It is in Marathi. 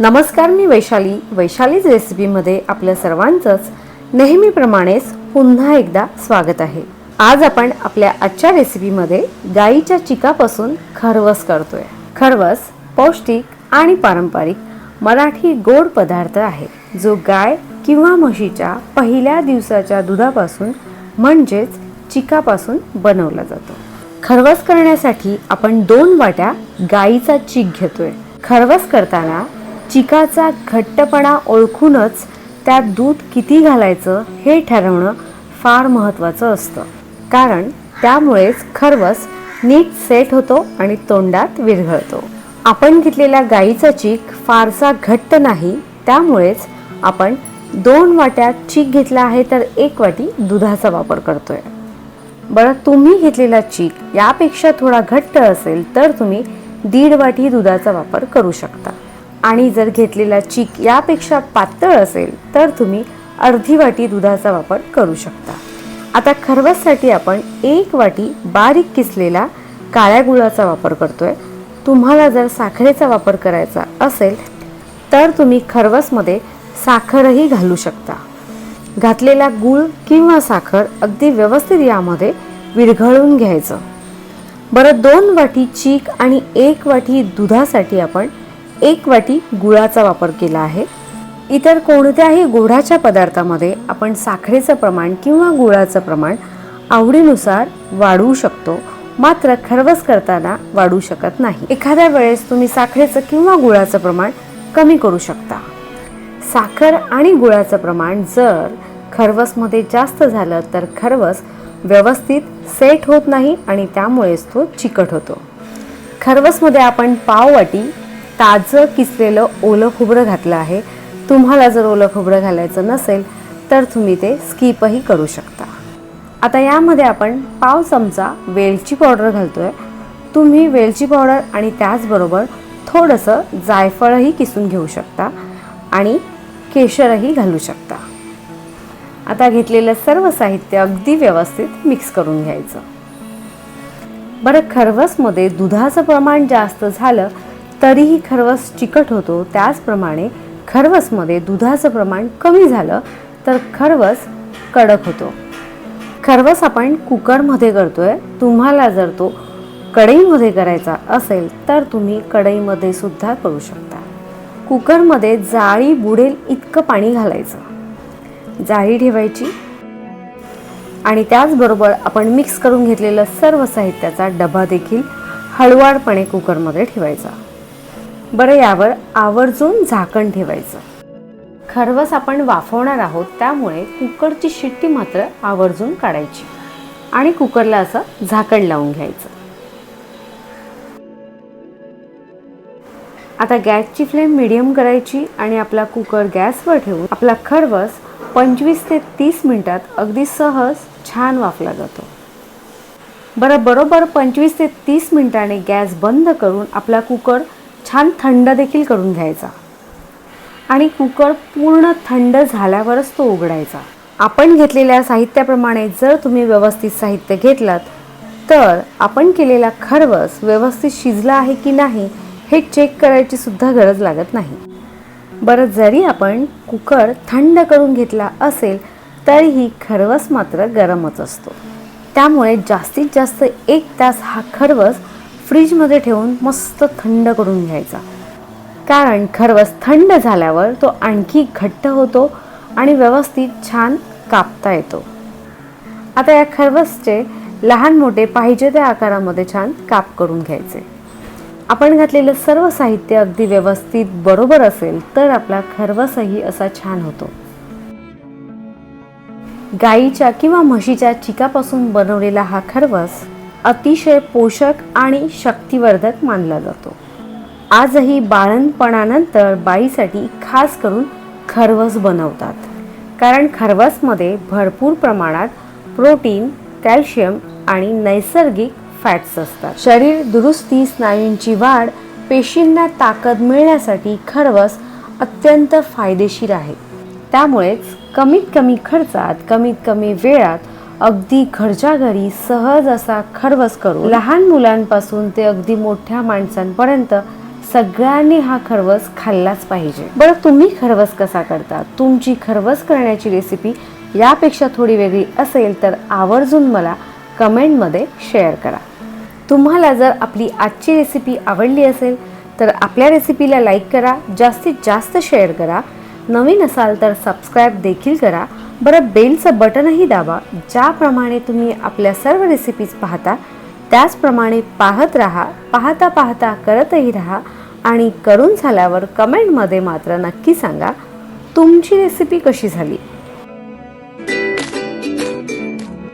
नमस्कार मी वैशाली. वैशालीज रेसिपीमध्ये आपल्या सर्वांचंच नेहमीप्रमाणेच पुन्हा एकदा स्वागत आहे. आज आपण आपल्या आजच्या रेसिपीमध्ये गाईच्या चिकापासून खरवस करतोय. खरवस पौष्टिक आणि पारंपरिक मराठी गोड पदार्थ आहे. जो गाय किंवा म्हशीच्या पहिल्या दिवसाच्या दुधापासून म्हणजेच चिकापासून बनवला जातो. खरवस करण्यासाठी आपण दोन वाट्या गाईचा चीक घेतोय. खरवस करताना चिकाचा घट्टपणा ओळखूनच त्यात दूध किती घालायचं हे ठरवणं फार महत्त्वाचं असतं. कारण त्यामुळेच खरवस नीट सेट होतो आणि तोंडात विरघळतो. आपण घेतलेला गाईचा चीक फारसा घट्ट नाही त्यामुळेच आपण दोन वाट्या चीक घेतला आहे तर एक वाटी दुधाचा वापर करतोय. बरं तुम्ही घेतलेला चीक यापेक्षा थोडा घट्ट असेल तर तुम्ही दीड वाटी दुधाचा वापर करू शकता. आणि जर घेतलेला चीक यापेक्षा पातळ असेल तर तुम्ही अर्धी वाटी दुधाचा वापर करू शकता. आता खरवससाठी आपण एक वाटी बारीक किसलेला काळ्या गुळाचा वापर करतोय. तुम्हाला जर साखरेचा वापर करायचा असेल तर तुम्ही खरवसमध्ये साखरही घालू शकता. घातलेला गूळ किंवा साखर अगदी व्यवस्थित यामध्ये विरघळून घ्यायचं. बरं दोन वाटी चीक आणि एक वाटी दुधासाठी आपण एक वाटी गुळाचा वापर केला आहे. इतर कोणत्याही गोडाच्या पदार्थामध्ये आपण साखरेचं प्रमाण किंवा गुळाचं प्रमाण आवडीनुसार वाढवू शकतो. मात्र खरवस करताना वाढू शकत नाही. एखाद्या वेळेस तुम्ही साखरेचं किंवा गुळाचं प्रमाण कमी करू शकता. साखर आणि गुळाचं प्रमाण जर खरवसमध्ये जास्त झालं तर खरवस व्यवस्थित सेट होत नाही आणि त्यामुळेच तो चिकट होतो. खरवसमध्ये आपण पाववाटी ताजं किसलेलं ओलं खोबरं घातलं आहे. तुम्हाला जर ओलं खोबरं घालायचं नसेल तर तुम्ही ते स्किपही करू शकता. आता यामध्ये आपण पाव चमचा वेलची पावडर घालतो आहे तुम्ही वेलची पावडर आणि त्याचबरोबर थोडंसं जायफळही किसून घेऊ शकता आणि केशरही घालू शकता. आता घेतलेलं सर्व साहित्य अगदी व्यवस्थित मिक्स करून घ्यायचं. बरं खरवसमध्ये दुधाचं प्रमाण जास्त झालं तरीही खरवस चिकट होतो. त्याचप्रमाणे खरवसमध्ये दुधाचं प्रमाण कमी झालं तर खरवस कडक होतो. खरवस आपण कुकरमध्ये करतोय. तुम्हाला जर तो कढईमध्ये करायचा असेल तर तुम्ही कढईमध्ये सुद्धा करू शकता. कुकरमध्ये जाळी बुडेल इतकं पाणी घालायचं. जाळी ठेवायची. आणि त्याचबरोबर आपण मिक्स करून घेतलेलं सर्व साहित्याचा डबा देखील हळुवारपणे कुकरमध्ये ठेवायचा. बरं यावर आवर्जून झाकण ठेवायचं. खरवस आपण वाफवणार आहोत त्यामुळे कुकरची शिट्टी मात्र आवर्जून काढायची आणि कुकरला असं झाकण लावून घ्यायचं. आता गॅसची फ्लेम मिडियम करायची आणि आपला कुकर गॅसवर ठेवून आपला खरवस पंचवीस ते तीस मिनिटात अगदी सहज छान वाफला जातो. बरं बरोबर पंचवीस ते तीस मिनिटाने गॅस बंद करून आपला कुकर छान थंड देखील करून घ्यायचा. आणि कुकर पूर्ण थंड झाल्यावरच तो उघडायचा. आपण घेतलेल्या साहित्याप्रमाणे जर तुम्ही व्यवस्थित साहित्य घेतलात तर आपण केलेला खरवस व्यवस्थित शिजला आहे की नाही हे चेक करायची सुद्धा गरज लागत नाही. बरं जरी आपण कुकर थंड करून घेतला असेल तरीही खरवस मात्र गरमच असतो. त्यामुळे जास्तीत जास्त एक तास हा खरवस फ्रीजमध्ये ठेवून मस्त थंड करून घ्यायचा. कारण खरवस थंड झाल्यावर तो आणखी घट्ट होतो आणि व्यवस्थित छान कापता येतो. आता या खरवसचे लहान मोठे पाहिजे त्या आकारामध्ये छान काप करून घ्यायचे. आपण घातलेलं सर्व साहित्य अगदी व्यवस्थित बरोबर असेल तर आपला खरवसही असा छान होतो. गाईच्या किंवा म्हशीच्या चिकापासून बनवलेला हा खरवस अतिशय पोषक आणि शक्तिवर्धक मानला जातो. आजही बाळणपणानंतर बाईसाठी खास करून खरवस बनवतात. कारण खरवसमध्ये भरपूर प्रमाणात प्रोटीन कॅल्शियम आणि नैसर्गिक फॅट्स असतात. शरीर दुरुस्ती स्नायूंची वाढ पेशींना ताकद मिळण्यासाठी खरवस अत्यंत फायदेशीर आहे. त्यामुळेच कमीत कमी खर्चात कमीत कमी वेळात अगदी घरच्या घरी सहज असा खरवस करू लहान मुलांपासून ते अगदी मोठ्या माणसांपर्यंत सगळ्यांनी हा खरवस खाल्लाच पाहिजे. बरं तुम्ही खरवस कसा करता? तुमची खरवस करण्याची रेसिपी यापेक्षा थोडी वेगळी असेल तर आवर्जून मला कमेंटमध्ये शेअर करा. तुम्हाला जर आपली आजची रेसिपी आवडली असेल तर आपल्या रेसिपीला लाईक करा जास्तीत जास्त शेअर करा. नवीन असाल तर सबस्क्राईब देखील करा. बरं बेलचं बटनही दाबा. ज्याप्रमाणे तुम्ही आपल्या सर्व रेसिपीज पाहता त्याचप्रमाणे पाहत राहा पाहता पाहता करतही राहा आणि करून झाल्यावर कमेंटमध्ये मात्र नक्की सांगा तुमची रेसिपी कशी झाली?